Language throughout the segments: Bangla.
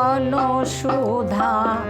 মিলন সুধা রইল প্রাণ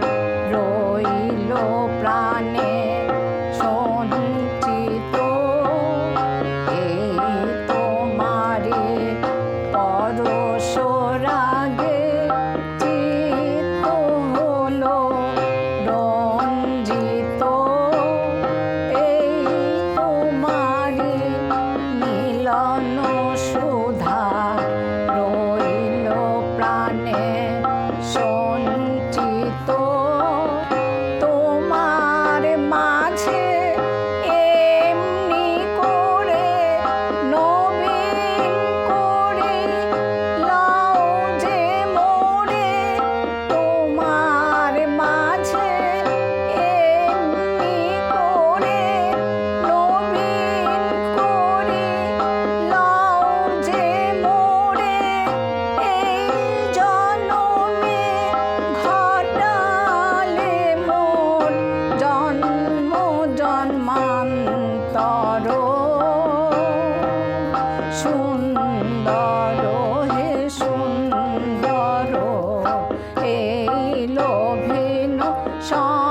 সুন্দর হে সুন্দর এই লোভেন সা